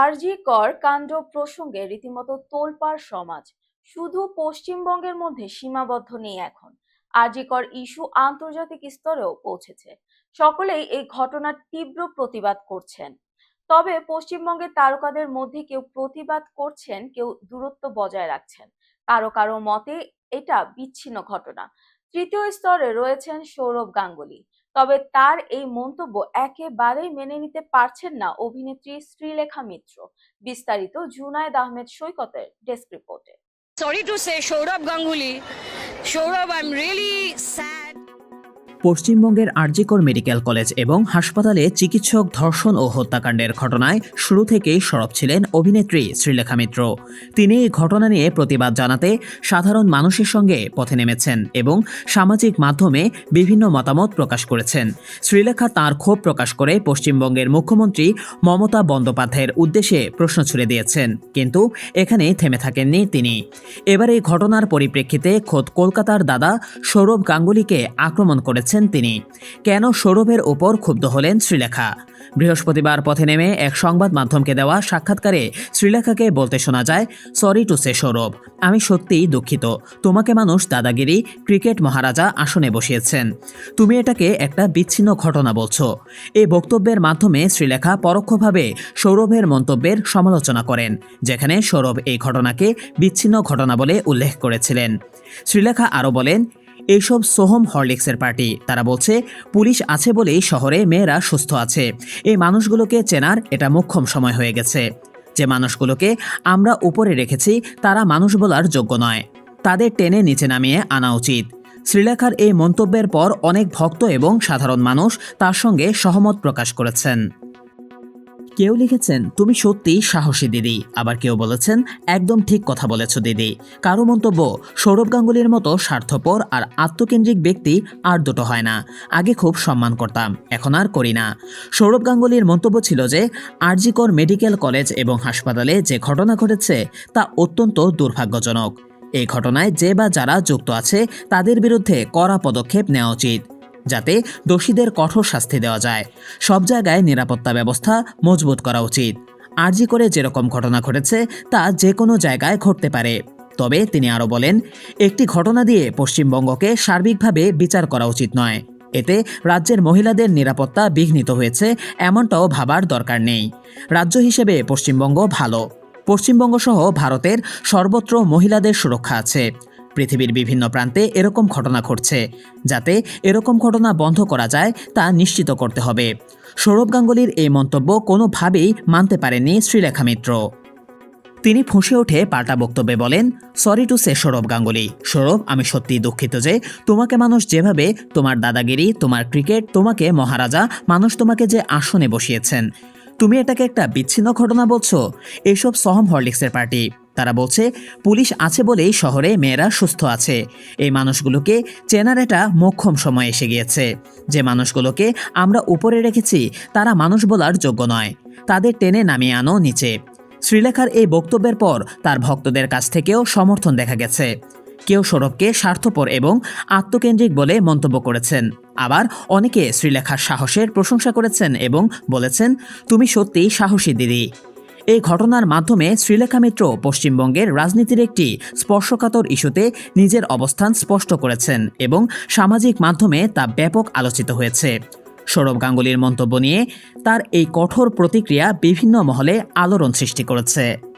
আরজি কর কাণ্ড প্রসঙ্গে রীতিমতো তোলপাড় সমাজ। শুধু পশ্চিমবঙ্গের মধ্যে সীমাবদ্ধ নেই এখন। আরজি কর ইস্যু আন্তর্জাতিক স্তরেও পৌঁছেছে। সকলেই এই ঘটনার তীব্র প্রতিবাদ করছেন। তবে পশ্চিমবঙ্গের তারকাদের মধ্যে কেউ প্রতিবাদ করছেন, কেউ দূরত্ব বজায় রাখছেন। কারও কারও মতে এটা বিচ্ছিন্ন ঘটনা। তৃতীয় স্তরে রয়েছেন সৌরভ গাঙ্গুলি। তবে তার এই মন্তব্য একেবারেই মেনে নিতে পারছেন না অভিনেত্রী শ্রীলেখা মিত্র বিস্তারিত জুনায়দ আহমেদ সৈকতের ডেস্ক রিপোর্টে sorry to say Sourav Ganguly Sourav I am really sad. পশ্চিমবঙ্গের আরজিকর মেডিকেল কলেজ এবং হাসপাতালে চিকিৎসক ধর্ষণ ও হত্যাকাণ্ডের ঘটনায় শুরু থেকেই সরব ছিলেন অভিনেত্রী শ্রীলেখা মিত্র। তিনি এই ঘটনা নিয়ে প্রতিবাদ জানাতে সাধারণ মানুষের সঙ্গে পথে নেমেছেন এবং সামাজিক মাধ্যমে বিভিন্ন মতামত প্রকাশ করেছেন। শ্রীলেখা তার ক্ষোভ প্রকাশ করে পশ্চিমবঙ্গের মুখ্যমন্ত্রী মমতা বন্দ্যোপাধ্যায়ের উদ্দেশ্যে প্রশ্ন ছুড়ে দিয়েছেন, কিন্তু এখানে থেমে থাকেননি তিনি। এবার এই ঘটনার পরিপ্রেক্ষিতে খোদ কলকাতার দাদা সৌরভ গাঙ্গুলিকে আক্রমণ করেছেন তিনি। কেন সৌরভের ওপর ক্ষুব্ধ হলেন শ্রীলেখা? বৃহস্পতিবার পথে নেমে এক সংবাদ মাধ্যমকে দেওয়া সাক্ষাৎকারে শ্রীলেখাকে বলতে শোনা যায়, সরি টু সে সৌরভ, আমি সত্যিই দুঃখিত। তোমাকে মানুষ দাদাগিরি, ক্রিকেট মহারাজা আসনে বসিয়েছেন। তুমি এটাকে একটা বিচ্ছিন্ন ঘটনা বলছো। এই বক্তব্যের মাধ্যমে শ্রীলেখা পরোক্ষভাবে সৌরভের মন্তব্যের সমালোচনা করেন, যেখানে সৌরভ এই ঘটনাকে বিচ্ছিন্ন ঘটনা বলে উল্লেখ করেছিলেন। শ্রীলেখা আরও বলেন এইসব সোহম হরলিক্সের পার্টি। তারা বলছে, পুলিশ আছে বলেই শহরে মেয়েরা সুস্থ আছে। এই মানুষগুলোকে চেনার এটা মোক্ষম সময় হয়ে গেছে। যে মানুষগুলোকে আমরা উপরে রেখেছি, তারা মানুষ বলার যোগ্য নয়। তাদের টেনে নিচে নামিয়ে আনা উচিত। শ্রীলেখার এই মন্তব্যের পর অনেক ভক্ত এবং সাধারণ মানুষ তার সঙ্গে সহমত প্রকাশ করেছেন। কেউ লিখেছেন, তুমি সত্যিই সাহসী, দিদি। আবার কেউ বলেছেন, একদম ঠিক কথা বলেছ, দিদি। কারও মন্তব্য, সৌরভ গাঙ্গুলির মতো স্বার্থপর আর আত্মকেন্দ্রিক ব্যক্তি আর দুটো হয় না। আগে খুব সম্মান করতাম, এখন আর করি না। সৌরভ গাঙ্গুলির মন্তব্য ছিল যে, আরজিকর মেডিকেল কলেজ এবং হাসপাতালে যে ঘটনা ঘটেছে, তা অত্যন্ত দুর্ভাগ্যজনক। এই ঘটনায় যে বা যারা যুক্ত আছে, তাদের বিরুদ্ধে কড়া পদক্ষেপ নেওয়া উচিত। যাতে দোষীদের কঠোর শাস্তি দেওয়া যায়। সব জায়গায় নিরাপত্তা ব্যবস্থা মজবুত করা উচিত। আরজি করে যেরকম ঘটনা ঘটেছে, তা যে কোনো জায়গায় ঘটতে পারে। তবে তিনি আরও বলেন, একটি ঘটনা দিয়ে পশ্চিমবঙ্গকে সার্বিকভাবে বিচার করা উচিত নয়। এতে রাজ্যের মহিলাদের নিরাপত্তা বিঘ্নিত হয়েছে এমনটাও ভাবার দরকার নেই। রাজ্য হিসেবে পশ্চিমবঙ্গ ভালো। পশ্চিমবঙ্গ সহ ভারতের সর্বত্র মহিলাদের সুরক্ষা আছে। পৃথিবীর বিভিন্ন প্রান্তে এরকম ঘটনা ঘটছে, যাতে এরকম ঘটনা বন্ধ করা যায় তা নিশ্চিত করতে হবে। সৌরভ গাঙ্গুলির এই মন্তব্য কোনোভাবেই মানতে পারেননি শ্রীলেখা মিত্র। তিনি ফুঁসে উঠে পাল্টা বক্তব্যে বলেন, sorry to say Sourav Ganguly. Sourav, আমি সত্যিই দুঃখিত যে তোমাকে মানুষ যেভাবে তোমার দাদাগিরি, তোমার ক্রিকেট, তোমাকে মহারাজা, মানুষ তোমাকে যে আসনে বসিয়েছেন, তুমি এটাকে একটা বিচ্ছিন্ন ঘটনা বলছো? এসব সহম হরলিক্সের পার্টি। তারা বলছে, পুলিশ আছে বলেই শহরে মেয়েরা সুস্থ আছে। এই মানুষগুলোকে চেনার এটা মোক্ষম সময় এসে গিয়েছে। যে মানুষগুলোকে আমরা উপরে রেখেছি, তারা মানুষ বলার যোগ্য নয়। তাদের টেনে নামিয়ে আনো নিচে। শ্রীলেখার এই বক্তব্যের পর তার ভক্তদের কাছ থেকেও সমর্থন দেখা গেছে। কেউ সৌরভকে স্বার্থপর এবং আত্মকেন্দ্রিক বলে মন্তব্য করেছেন। আবার অনেকে শ্রীলেখার সাহসের প্রশংসা করেছেন এবং বলেছেন, তুমি সত্যিই সাহসী দিদি। এই ঘটনার মাধ্যমে শ্রীলেখা মিত্র পশ্চিমবঙ্গের রাজনীতির একটি স্পর্শকাতর ইস্যুতে নিজের অবস্থান স্পষ্ট করেছেন এবং সামাজিক মাধ্যমে তা ব্যাপক আলোচিত হয়েছে। সৌরভ গাঙ্গুলির মন্তব্য নিয়ে তার এই কঠোর প্রতিক্রিয়া বিভিন্ন মহলে আলোড়ন সৃষ্টি করেছে।